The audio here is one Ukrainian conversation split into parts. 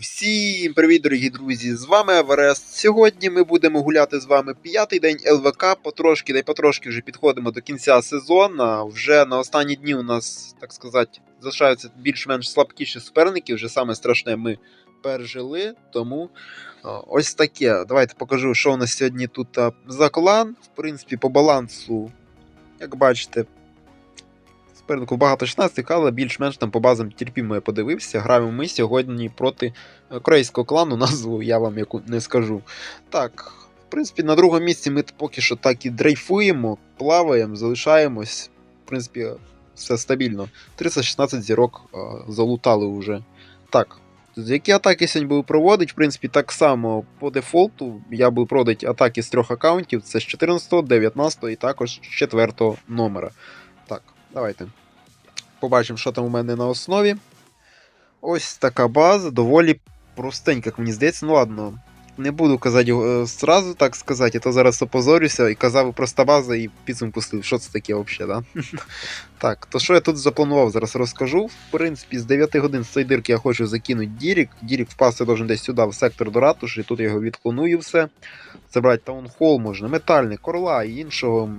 Всім привіт, дорогі друзі! З вами Еверест. Сьогодні ми будемо гуляти з вами п'ятий день ЛВК. Потрошки, й потрошки вже підходимо до кінця сезону. Вже на останні дні у нас, так сказати, залишаються більш-менш слабкіші суперники. Вже саме страшне ми пережили. Тому ось таке. Давайте покажу, що у нас сьогодні тут за клан. В принципі, по балансу, як бачите, супернику багато 16, але більш-менш там по базам терпімо я подивився. Граємо ми сьогодні проти е, корейського клану, назву я вам яку не скажу. Так, в принципі, на другому місці ми поки що так і дрейфуємо, плаваємо, залишаємось. В принципі, все стабільно. 316 зірок е, залутали вже. Так. Які атаки сьогодні буду проводити? В принципі, так само по дефолту я буду проводити атаки з трьох аккаунтів: це з 14, 19 і також з 4 номера. Давайте. Побачимо, що там у мене на основі. Ось така база, доволі простенька, як мені здається. Ну ладно, не буду казати е, зразу так сказати, а то зараз опозорюся і казав проста база і підсумку слив. Що це таке взагалі, да? так, то що я тут запланував, зараз розкажу. В принципі, з 9 годин з цієї дирки я хочу закинути Дірік. Дірік впасти должен десь сюди, в сектор до ратуші, тут я його відклоную все. Забрати таунхол можна, метальник, орла і іншого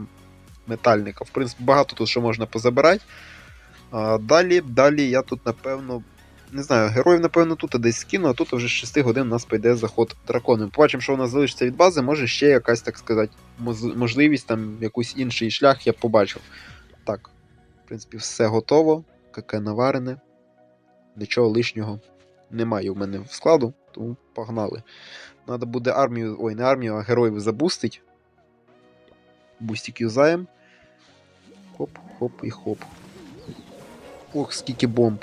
метальника. В принципі, багато тут що можна позабирати. А, далі, далі я тут, напевно, не знаю, героїв, напевно, тут десь скину, а тут вже з 6 годин у нас пойде заход драконом. Побачимо, що у нас залишиться від бази, може ще якась, так сказати, можливість, там якийсь інший шлях я побачив. Так, в принципі, все готово. Каке наварене. Нічого лишнього немає у мене в складу, тому погнали. Надо буде армію, ой, не армію, а героїв забустить. Бустик юзаємо. Хоп, хоп і хоп. Ох, скільки бомб.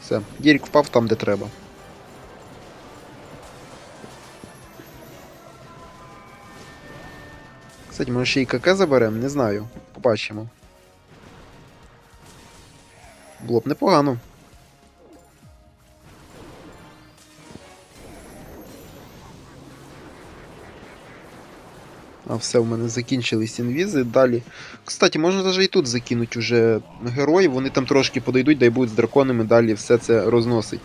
Все, Дірік впав там, де треба. Кстати, може ще й КК заберемо, не знаю. Побачимо. Було б непогано. А все, в мене закінчились інвізи. Далі. Кстати, можна навіть і тут закинути уже героїв, вони там трошки подойдуть, дай будуть з драконами, далі все це розносить.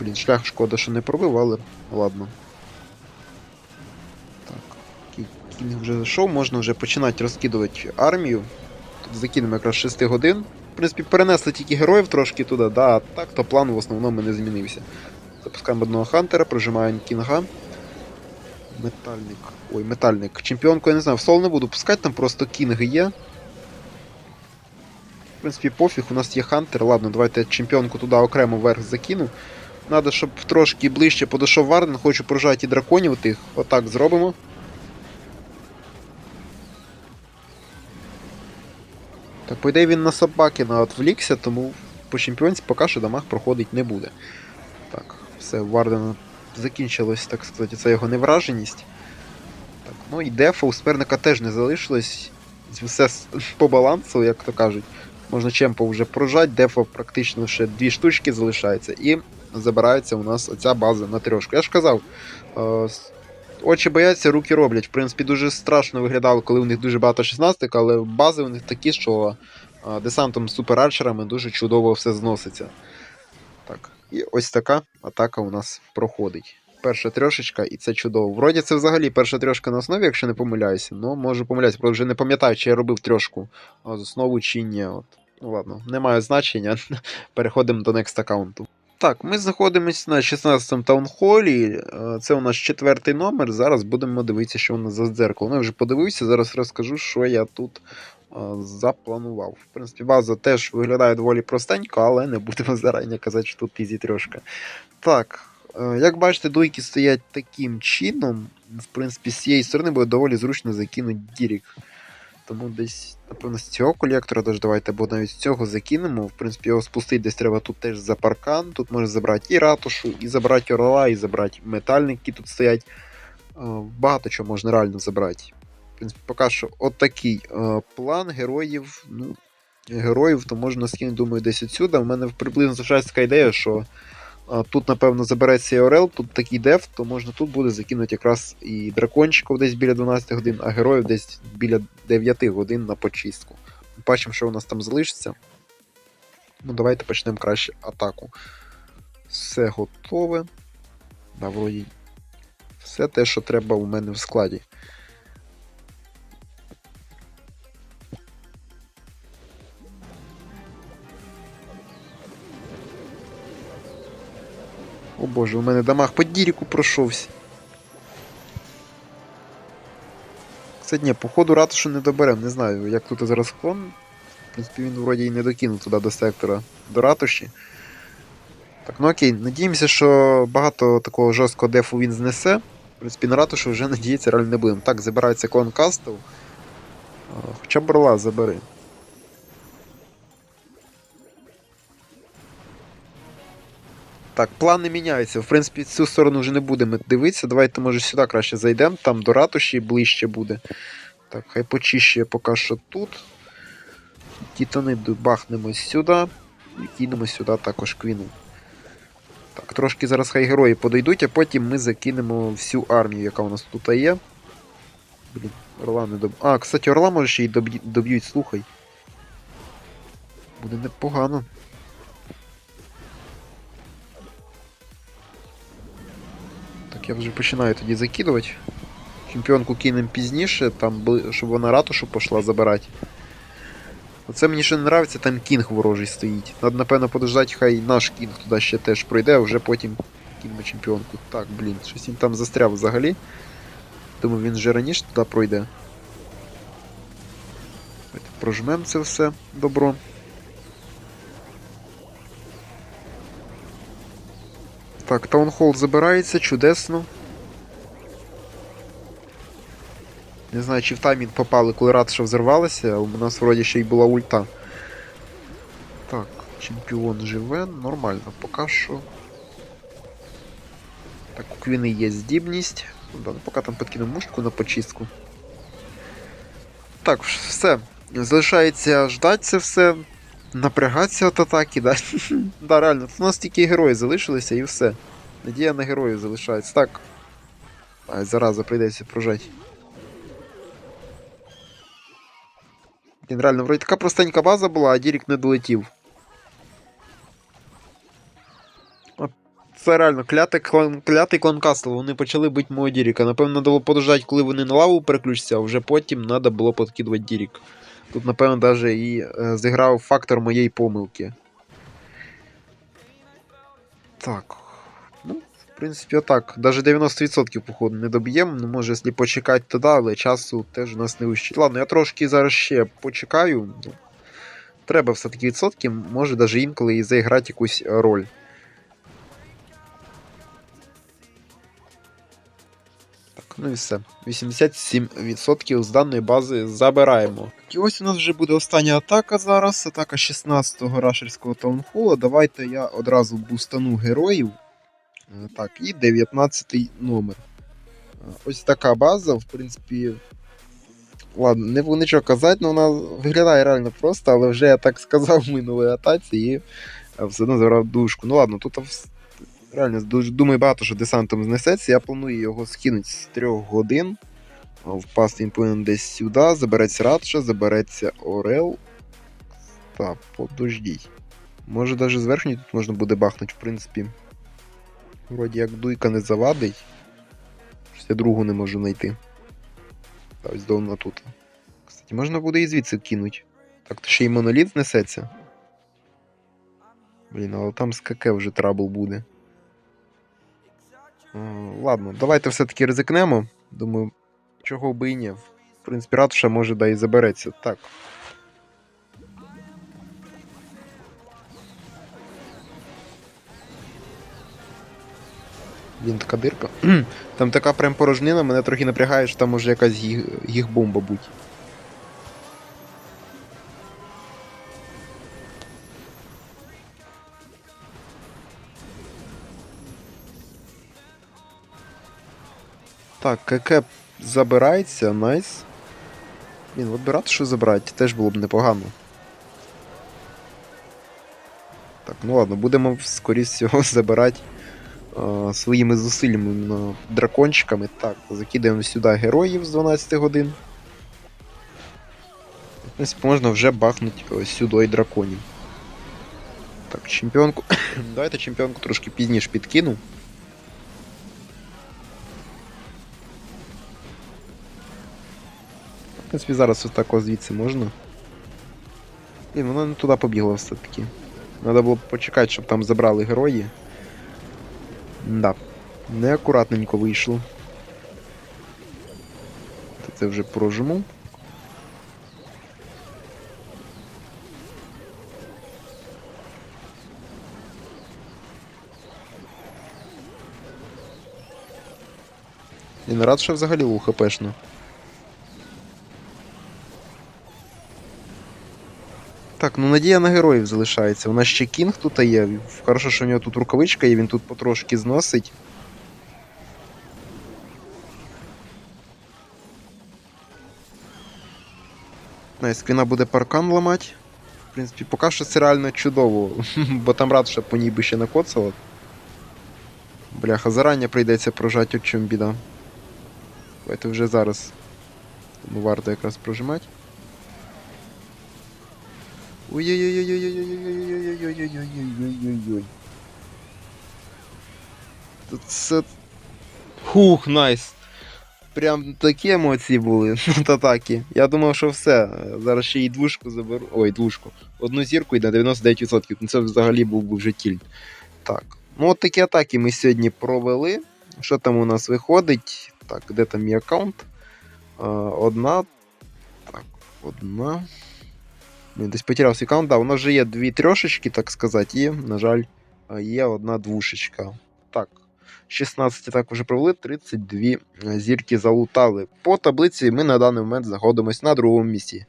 Блін, шлях шкода, що не пробив, але ладно. Так. Кінг вже зайшов, можна вже починати розкидувати армію. Тут закинемо якраз 6 годин. В принципі, перенесли тільки героїв трошки туди, да, а так то план в основному не змінився. Запускаємо одного хантера, прожимаємо кінга. Метальник. Ой, метальник. Чемпіонку я не знаю, в сол не буду пускати, там просто кінги є. В принципі, пофіг, у нас є хантер. Ладно, давайте я чемпіонку туди окремо вверх закину. Надо, щоб трошки ближче подійшов Варден, хочу прожати і драконів тих. Отак зробимо. Так, по ідеї він на Собакіна отвлікся, тому по чемпіонці поки що дамаг проходить не буде. Так, все, у Вардена закінчилось, так сказати, це його невраженість. Так, ну і дефа у суперника теж не залишилось. Все по балансу, як то кажуть. Можна чемпа вже прожати, дефа практично ще дві штучки залишається. І забирається у нас оця база на трьошку. Я ж казав, е, очі бояться, руки роблять. В принципі, дуже страшно виглядало, коли у них дуже багато 16, але бази у них такі, що е, десантом з суперарчерами дуже чудово все зноситься. Так, і ось така атака у нас проходить. Перша трьошечка, і це чудово. Вроді це взагалі перша трьошка на основі, якщо не помиляюся. Ну, можу помилятися, просто вже не пам'ятаю, чи я робив трьошку з основу чи ні. От. Ну ладно, не має значення. Переходимо до next аккаунту. Так, ми знаходимося на 16-му таунхолі. е, Це у нас четвертий номер. Зараз будемо дивитися, що у нас за дзеркало. Ну, я вже подивився, зараз розкажу, що я тут запланував. В принципі, база теж виглядає доволі простенько, але не будемо зарані казати, що тут ізі трьошка. Так, е, як бачите, дуйки стоять таким чином. В принципі, з цієї сторони буде доволі зручно закинути дірік. Тому десь, напевно, з цього колектора, даже давайте, або навіть з цього закинемо. В принципі, його спустити десь треба тут теж за паркан. Тут можна забрати і ратушу, і забрати орла, і забрати метальник, які тут стоять. Е, Багато чого можна реально забрати. Принципі, поки що от е, план героїв. Ну, героїв, то можна скинути, думаю, десь отсюди. У мене приблизно залишається така ідея, що а, тут, напевно, забереться і тут такий деф, то можна тут буде закинути якраз і дракончиків десь біля 12 годин, а героїв десь біля 9 годин на почистку. Бачимо, що у нас там залишиться. Ну, давайте почнемо краще атаку. Все готове. Да, вроді. Все те, що треба у мене в складі. О боже, у мене дамаг по діріку пройшовся. Кстати, ні, походу ратушу не доберем, не знаю, як тут зараз клон. В принципі, він вроді і не докинув туди до сектора до ратуші. Так, ну окей, надіємося, що багато такого жорсткого дефу він знесе. В принципі, на ратушу вже надіятися реально не будемо. Так, забирається клон кастов. Хоча б забери. Так, плани міняються. В принципі, цю сторону вже не будемо дивитися. Давайте, може, сюди краще зайдемо, там до ратуші ближче буде. Так, хай почище поки що тут. Тітани бахнемо сюди. І кинемо сюди також квіну. Так, трошки зараз хай герої подойдуть, а потім ми закинемо всю армію, яка у нас тут є. Блін, орла не доб... А, кстати, орла може ще й доб'ють, слухай. Буде непогано. Так, я вже починаю тоді закидувати. Чемпіонку кинемо пізніше, там, щоб вона ратушу пішла забирати. Оце мені ще не нравиться, там кінг ворожий стоїть. Надо, напевно, подождати, хай наш кінг туди ще теж пройде, а вже потім кинемо чемпіонку. Так, блін, щось він там застряв взагалі. Думаю, він вже раніше туди пройде. Давайте прожмемо це все добро. Так, таунхол забирається, чудесно. Не знаю, чи в таймінг попали, коли ратша взорвалася, у нас вроді ще й була ульта. Так, чемпіон живе, нормально, поки що. Так, у Квіни є здібність. Ну, да, ну, поки там підкину мушку на почистку. Так, все. Залишається ждати це все. Напрягатися від атаки, да? да, реально, у нас тільки герої залишилися і все. Надія на героїв залишається. Так. Ай, зараза, прийдеться прожати. Блін, реально, вроді така простенька база була, а Дірік не долетів. Це реально клятий клан, клятий клан Кастл. Вони почали бити мого Діріка. Напевно, треба подождати, коли вони на лаву переключаться, а вже потім треба було подкидувати Дірік. Тут, напевно, навіть і е, зіграв фактор моєї помилки. Так. Ну, в принципі, отак. Даже 90% походу не доб'ємо. Ну, може, якщо почекати, то да, але часу теж у нас не вищить. Ладно, я трошки зараз ще почекаю. Ну, треба все-таки відсотки, може навіть інколи і заіграти якусь роль. Ну і все. 87% з даної бази забираємо. І ось у нас вже буде остання атака зараз. Атака 16-го рашерського таунхола. Давайте я одразу бустану героїв. Е, Так, і 19-й номер. Е, Ось така база, в принципі. Ладно, не буду нічого казати, але вона виглядає реально просто, але вже я так сказав в минулій атаці і е, все одно забрав душку. Ну ладно, тут реально дуже думаю багато, що десантом знесеться. Я планую його скинути з 3 годин. Впасти він повинен десь сюди, забереться Радша, забереться Орел. Так, подождіть. Може навіть з верхньої тут можна буде бахнути, в принципі. Вроді як дуйка не завадить. Щось я другу не можу знайти. Та ось довно тут. Кстати, можна буде і звідси кинуть. Так, то ще й моноліт знесеться. Блін, але там скаке вже трабл буде. Ладно, давайте все-таки ризикнемо. Думаю, чого би і ні. В принципі, ратуша може да і забереться. Так. Він така дирка. Там така прям порожнина, мене трохи напрягає, що там може якась їх, їх бомба бути. Так, КК забирається, найс. Блін, от би що забрати, теж було б непогано. Так, ну ладно, будемо скоріше всього забирати а, своїми зусиллями дракончиками. Так, закидаємо сюди героїв з 12 годин. В принципі, можна вже бахнути сюди і драконів. Так, чемпіонку. Давайте чемпіонку трошки пізніше підкину. Принципі, зараз ось так звідси можна. Блін, вона не туди побігла все-таки. Треба було почекати, щоб там забрали герої. Да. Неакуратненько вийшло. Це вже прожму. Я не рад, що взагалі лу Так, ну надія на героїв залишається. У нас ще кінг тут є. Хорошо, що у нього тут рукавичка є, він тут потрошки зносить. Найс, квіна буде паркан ламати. В принципі, поки що це реально чудово, бо там рад, що по ній би ще накоцало. Бляха, зарані прийдеться прожати, от чим біда. Давайте вже зараз. Тому варто якраз прожимати. Ой-ой-ой-ой-ой-ой-ой-ой-ой-ой-ой-ой-ой-ой-ой-ой-ой. Тут це. Хух, найс. Прям такі емоції були от атаки. Я думав, що все. Зараз ще й двушку заберу. Ой, двушку. Одну зірку і на 99%. Ну це взагалі був би вже кіль. Так. Ну от такі атаки ми сьогодні провели. Що там у нас виходить? Так, де там мій аккаунт? Одна. Так, одна. Десь потеряв свій аккаунт. Да, у нас вже є дві трьошечки, так сказати, і, на жаль, є одна двушечка. Так. 16 так вже провели, 32 зірки залутали. По таблиці ми на даний момент знаходимося на другому місці.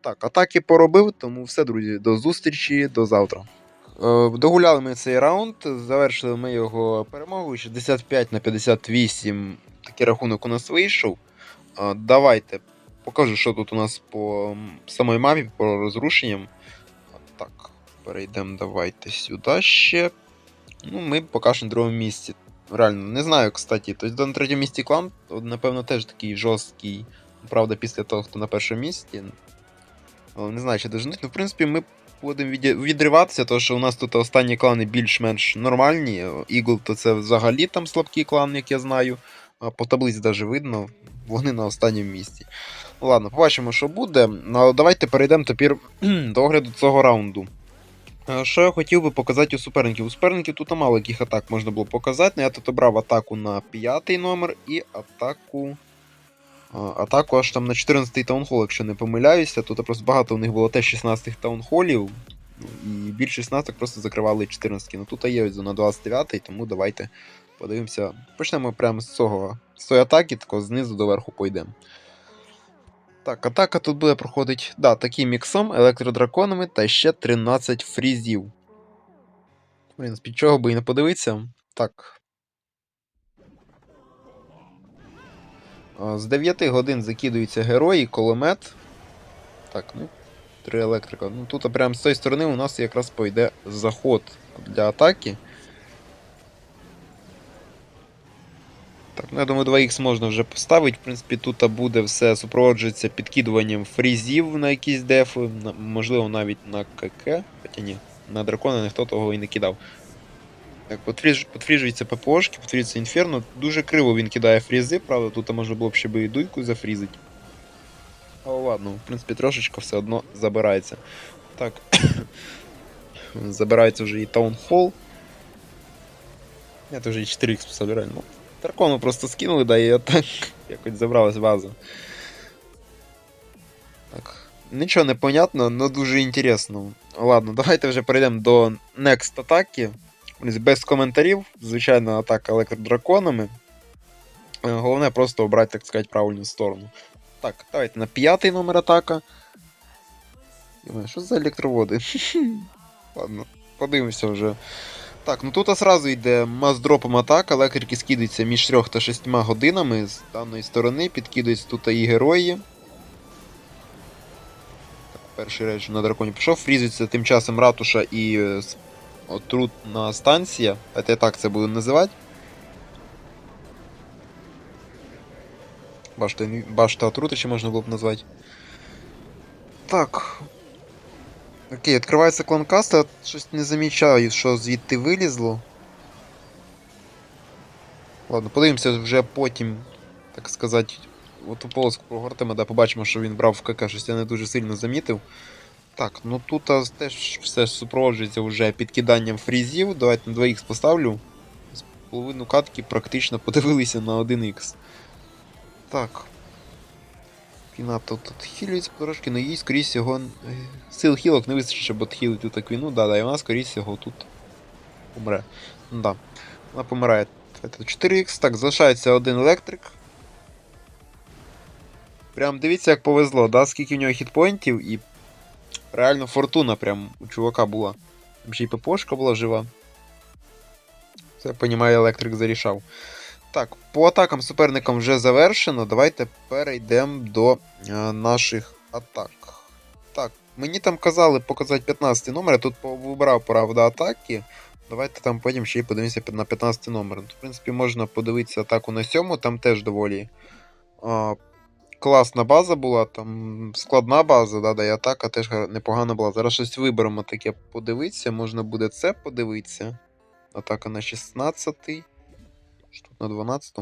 Так, атаки поробив, тому все, друзі, до зустрічі, до завтра. Е, Догуляли ми цей раунд, завершили ми його перемогою 65 на 58. Такий рахунок у нас вийшов. Е, Давайте покажу, що тут у нас по м, самій мапі, по розрушенням. Так, перейдемо давайте сюди ще. Ну, ми поки що на другому місці. Реально, не знаю, кстати. Тобто на третьому місці клан, напевно, теж такий жорсткий. Правда, після того, хто на першому місці. Не знаю, чи доженуть. Ну, в принципі, ми будемо відриватися, тому що у нас тут останні клани більш-менш нормальні. Ігл то це взагалі там слабкий клан, як я знаю. По таблиці навіть видно, вони на останньому місці. Ну ладно, побачимо, що буде. Ну, але давайте перейдемо тепер до огляду цього раунду. Е, Що я хотів би показати у суперників? У суперників тут мало яких атак можна було показати, але я тут обрав атаку на п'ятий номер і атаку. Атаку аж там на 14-й таунхол, якщо не помиляюся. Тут просто багато у них було теж 16-х таунхолів. І більше 16 просто закривали 14 Ну тут є на 29-й, тому давайте подивимося. Почнемо прямо з цього з цієї атаки, тако знизу до верху пойдемо. Так, атака тут буде проходити да, таким міксом, електродраконами та ще 13 фрізів. В принципі, чого би і не подивитися. Так. З 9 годин закидуються герої, кулемет. Так, ну, три електрика. Ну тут прямо з цієї сторони у нас якраз пойде заход для атаки. Так, ну я думаю, 2х можна вже поставити. В принципі, тут буде все супроводжується підкидуванням фрізів на якісь дефи, можливо, навіть на КК. Хоча ні, на дракона ніхто того і не кидав. Так, подфріж, подфріжується ППОшки, подфріжується інферно. Дуже криво він кидає фрізи, правда, тут можна було б ще би і дуйку зафрізити. Але ладно, в принципі, трошечки все одно забирається. Так. забирається вже і Таунхол. Я вже і 4х поставлю реально. Ну, Дракону просто скинули, да, і так якось забралась база. Так. Нічого не понятно, але дуже інтересно. Ладно, давайте вже перейдемо до next атаки. Без коментарів. Звичайно, атака електродраконами. Е, Головне просто обрати, так сказати, правильну сторону. Так, давайте на п'ятий номер атака. Що за електроводи? Ладно, подивимося вже. Так, ну тут одразу йде маздропом атака, електрики скидаються між 3 та 6 годинами з даної сторони, підкидаються тут і герої. Так, перший рейдж на драконі пішов, фрізується тим часом ратуша і е, отрутна станція. Це я так це буду називати. Башта, башта отрути ще можна було б назвати. Так. Окей, відкривається кланкаста, щось не замічаю, що звідти вилізло. Ладно, подивимося вже потім, так сказати, оту полоску прогортимо, де побачимо, що він брав в КК, щось я не дуже сильно замітив. Так, ну тут а, теж все супроводжується вже підкиданням фрізів. Давайте на 2х поставлю. З половину катки практично подивилися на 1х. Так. Квіната тут хілюється трошки, але їй, скоріше всього, е, сил хілок не вистачить, щоб отхилити так квіну. Да, да, і вона, скоріше всього, тут помре. Ну да. Вона помирає. Давайте 4х. Так, залишається один електрик. Прям дивіться, як повезло, да? скільки в нього хітпоінтів і реально фортуна прям у чувака була. Там ще й ППшка була жива. Це, понімаю, електрик зарішав. Так, по атакам суперникам вже завершено. Давайте перейдемо до е, наших атак. Так, мені там казали показати 15 номер, я тут вибрав, правда, атаки. Давайте там потім ще й подивимося на 15 номер. В принципі, можна подивитися атаку на 7, там теж доволі а, класна база була, там складна база, да, да, і атака теж непогана була. Зараз щось виберемо таке подивитися, можна буде це подивитися. Атака на 16. Що тут на 12?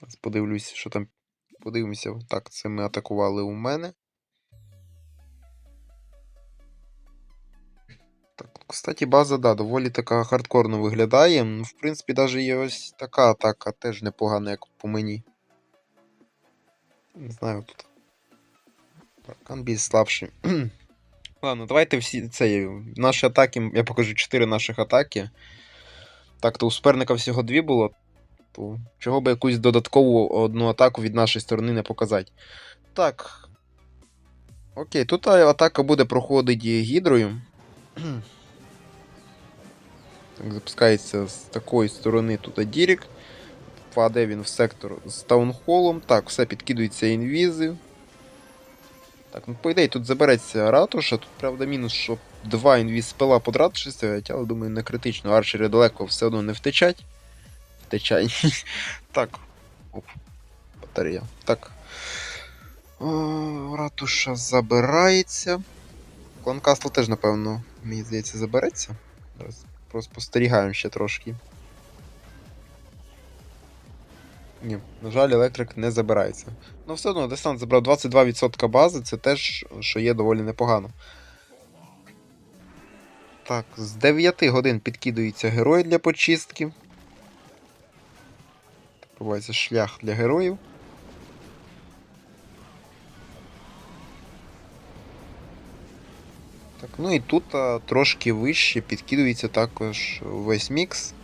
Зараз подивлюсь, що там. Подивимося. Так, це ми атакували у мене. Так, кстати, база, да, доволі така хардкорно виглядає. Ну, В принципі, навіть є ось така атака теж непогана, як по мені. Не знаю тут. Так, Анбіс слабший. Ладно, давайте всі це. Наші атаки. Я покажу 4 наших атаки. Так, то у суперника всього дві було. То чого би якусь додаткову одну атаку від нашої сторони не показати. Так. Окей, тут атака буде проходити гідрою. Так, запускається з такої сторони тут Дірік. Впаде він в сектор з таунхолом. Так, все підкидується інвізи. Так, ну по ідеї тут забереться ратуша. Тут, правда, мінус, що два інвіз спела под ратуші стоять, але думаю, не критично. Арчери далеко все одно не втечать. Втечать. так. Оп. Батарея. Так. Ратуша забирається. Кланкастл теж, напевно, мені здається, забереться. Зараз спостерігаємо ще трошки. Ні, на жаль, електрик не забирається. Ну, все одно, десант забрав 22% бази, це теж, що є доволі непогано. Так, з 9 годин підкидується герой для почистки. Відбувається шлях для героїв. Так, ну і тут а, трошки вище підкидується також весь мікс.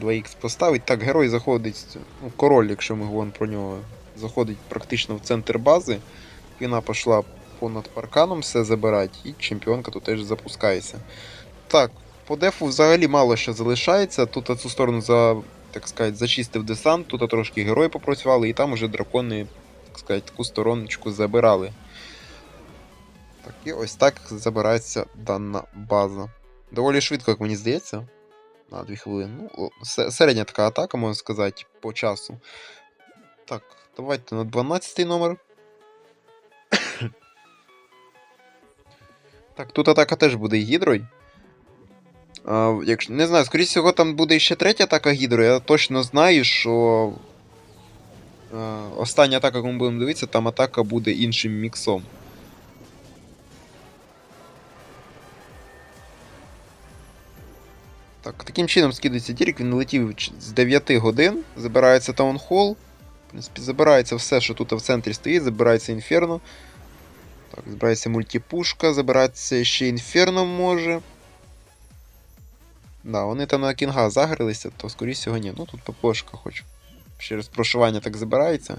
2х поставить. Так, герой заходить. Ну, король, якщо ми говоримо про нього, заходить практично в центр бази. Вона пішла понад парканом все забирати, і чемпіонка тут теж запускається. Так, по дефу взагалі мало що залишається. Тут цю сторону за, так сказати, зачистив десант, тут трошки герої попрацювали, і там уже дракони, так сказати, таку стороночку забирали. Так, і ось так забирається дана база. Доволі швидко, як мені здається. На 2 хвилини. Ну, середня така атака, можна сказати, по часу. Так, давайте на 12 номер. так, тут атака теж буде гідрой. А, якщо, не знаю, скоріше всього, там буде ще третя атака гідрою. Я точно знаю, що. е, остання атака, яку ми будемо дивитися, там атака буде іншим міксом. Так, таким чином скидується Дірік, він летів з 9 годин, забирається таунхол. В принципі, забирається все, що тут в центрі стоїть, забирається інферно. Так, збирається мультипушка, забирається ще інферно може. Да, вони там на кінга загрилися, то скоріше всього ні. Ну тут ППшка хоч. Через прошивання так забирається.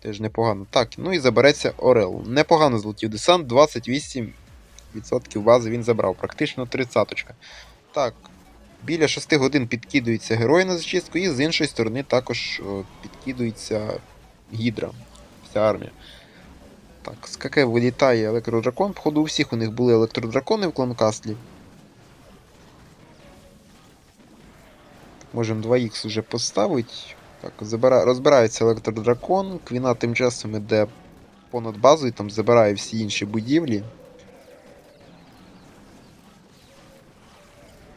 Теж непогано. Так, ну і забереться Орел. Непогано злетів десант, 28% бази він забрав, практично 30 Так, біля 6 годин підкидується герой на зачистку, і з іншої сторони також о, підкидується Гідра. Вся армія. Так, з КК вилітає електродракон. Походу, у всіх у них були електродракони в кланкаслі. Можемо 2х уже поставити. Так, забира... розбирається електродракон, Квіна тим часом іде понад базою, там забирає всі інші будівлі.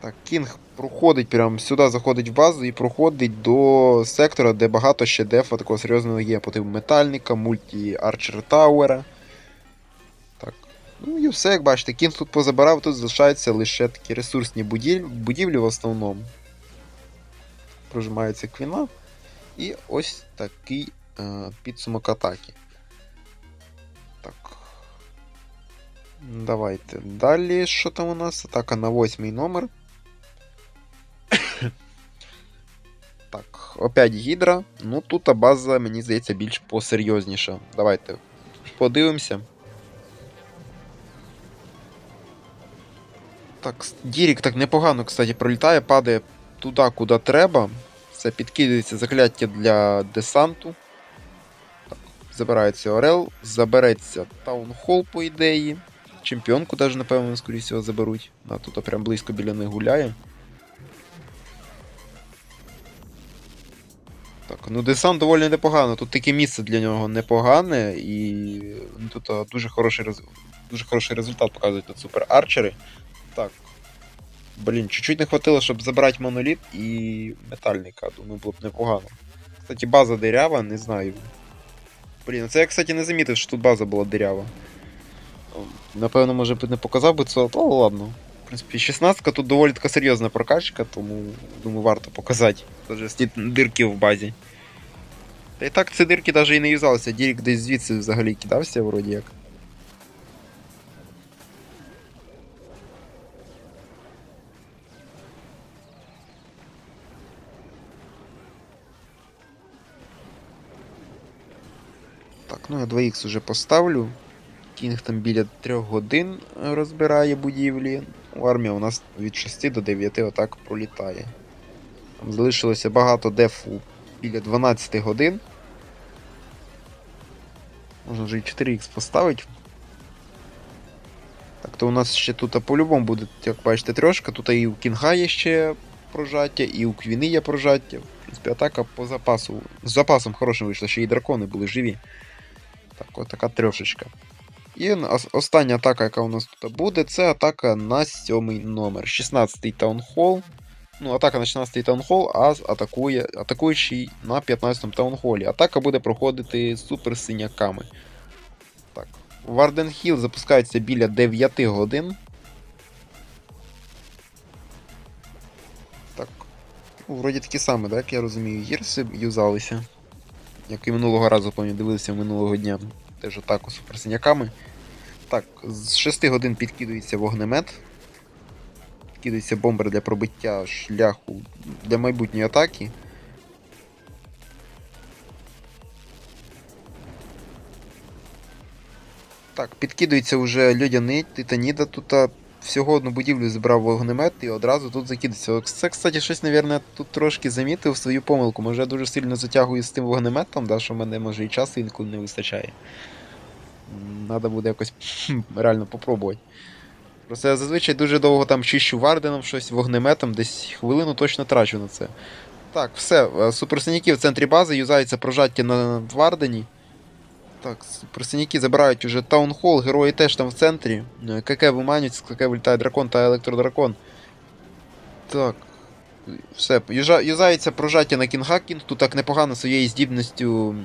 Так, Кінг проходить прямо сюди, заходить в базу і проходить до сектора, де багато ще дефа такого серйозного є. По типу метальника, мульті Арчер Тауера. Так. Ну і все, як бачите, Кінг тут позабирав, тут залишаються лише такі ресурсні будівлі, будівлі в основному. Прожимається Квіна. І ось такий е, підсумок атаки. Так. Давайте. Далі, що там у нас? Атака на восьмий номер. Опять гідра. Ну тут база, мені здається, більш посерйозніша. Давайте подивимося. Так, Дірік так непогано, кстати, пролітає, падає туди, куди треба. Все, підкидається закляття для десанту. Так, забирається Орел, забереться Таунхол, по ідеї. Чемпіонку навіть, напевно, скоріше всього, заберуть. Да, тут прям близько біля них гуляє. Так, ну десант доволі непогано. Тут таке місце для нього непогане, і тут дуже хороший рез... дуже хороший результат показують тут супер арчери. Так. Блін, чуть-чуть не хватило, щоб забрати моноліт і метальника. Думаю, було б непогано. Кстати, база дирява, не знаю. Блін, це я, кстати, не замітив, що тут база була дирява. Напевно, може не показав би це, але ладно. В принципі, 16 ка тут доволі така серйозна прокачка, тому думаю, варто показати. Тож ці дирки в базі. Та і так ці дирки навіть і не юзалися, Дірік десь звідси взагалі кидався, вроді як. Так, ну я 2х уже поставлю. Кінг там біля 3 годин розбирає будівлі. У армія у нас від 6 до 9 отак пролітає. Там залишилося багато дефу біля 12 годин. Можна вже і 4х поставити. Так, то у нас ще тут по-любому буде, як бачите, трошка. Тут і у Кінга є ще прожаття, і у Квіни є прожаття. В принципі, атака по запасу. З запасом хорошим вийшла, ще і дракони були живі. Так, от така трошечка. І остання атака, яка у нас тут буде, це атака на сьомий номер. 16-й таунхол. Ну, атака на 16-й таунхол, а атакує, атакуючий на 15-му таунхолі. Атака буде проходити суперсиняками. Так. Варден Хіл запускається біля 9 годин. Так. Ну, вроді такі самі, так, я розумію, гірси юзалися. Як і минулого разу, пам'ятаю, дивилися минулого дня. Теж атаку суперсиняками. Так, з 6 годин підкидується вогнемет. Підкидується бомбер для пробиття шляху для майбутньої атаки. Так, підкидується вже льодяний титаніда. Тут всього одну будівлю збрав вогнемет і одразу тут закидується. Це, кстати, щось, мабуть, тут трошки замітив свою помилку. Може дуже сильно затягую з тим вогнеметом, да, що в мене може і часу інколи не вистачає. Надо буде якось реально попробувати. Просто я зазвичай дуже довго там чищу варденом щось вогнеметом, десь хвилину точно трачу на це. Так, все. е, Суперсиняки в центрі бази юзаються прожаття на Вардені. Так, суперсиняки забирають уже таунхол, герої теж там в центрі. Е, КК виманюють, з КК вилітає дракон та електродракон. Так. Все, юзається прожаття на Кінга. Кінг тут так непогано своєю здібністю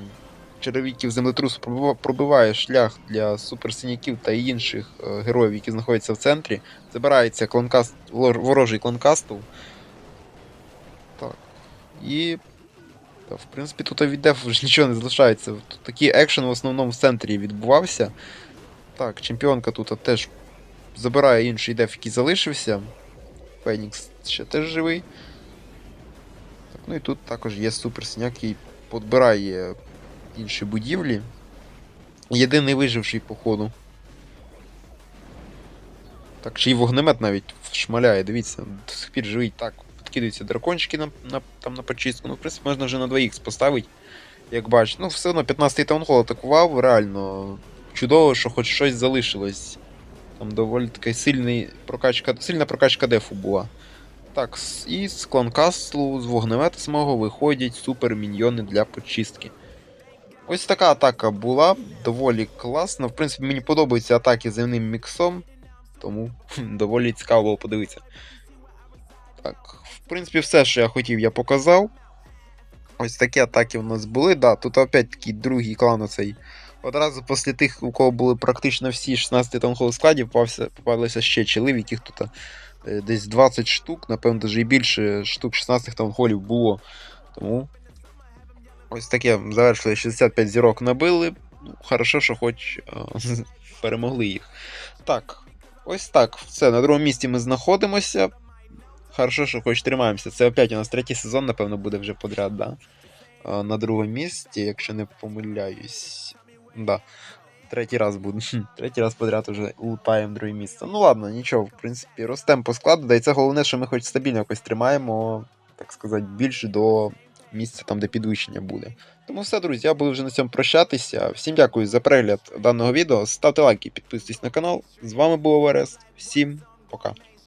м, черевиків землетрусу пробиває шлях для суперсиняків та інших е, героїв, які знаходяться в центрі. Забирається кланкаст, лор- ворожий кланкастл. Так. І. Та, в принципі, тут від дефу вже нічого не залишається. Тут такий екшен в основному в центрі відбувався. Так, чемпіонка тут теж забирає інший деф, який залишився. Фенікс ще теж живий. Так, ну і тут також є суперсняк, який підбирає інші будівлі. Єдиний виживший, походу. Так, ще й вогнемет навіть шмаляє, дивіться, до сих пір живий. Так, підкидаються дракончики на, на, там на почистку. Ну, в принципі, можна вже на 2х поставити. Як бачите. Ну, все одно 15-й таунхол атакував, реально. Чудово, що хоч щось залишилось. Там доволі така прокачка, сильна прокачка дефу була. Так, і з кланкастлу, з вогнемета самого виходять суперміньйони для почистки. Ось така атака була, доволі класна. В принципі, мені подобаються атаки земним міксом, тому доволі цікаво було подивитися. Так, в принципі, все, що я хотів, я показав. Ось такі атаки у нас були. Да, тут опять такий другий клан оцей. Одразу після тих, у кого були практично всі 16 таунхол складів, попалися ще в яких тут е, десь 20 штук, напевно, і більше штук 16 таунхолів було. Тому ось таке завершили 65 зірок набили. Хорошо, що хоч е, перемогли їх. Так, ось так. Все, на другому місці ми знаходимося. Хорошо, що хоч тримаємося. Це опять у нас третій сезон, напевно, буде вже подряд, да? А, На другому місці, якщо не помиляюсь. Да. Третій раз буде. Третій раз подряд уже лутаємо друге місце. Ну ладно, нічого, в принципі, ростемо по складу. Да і це головне, що ми хоч стабільно якось тримаємо, так сказати, більше до місця там, де підвищення буде. Тому все, друзі, я буду вже на цьому прощатися. Всім дякую за перегляд даного відео. Ставте лайки, підписуйтесь на канал. З вами був Верес. Всім пока.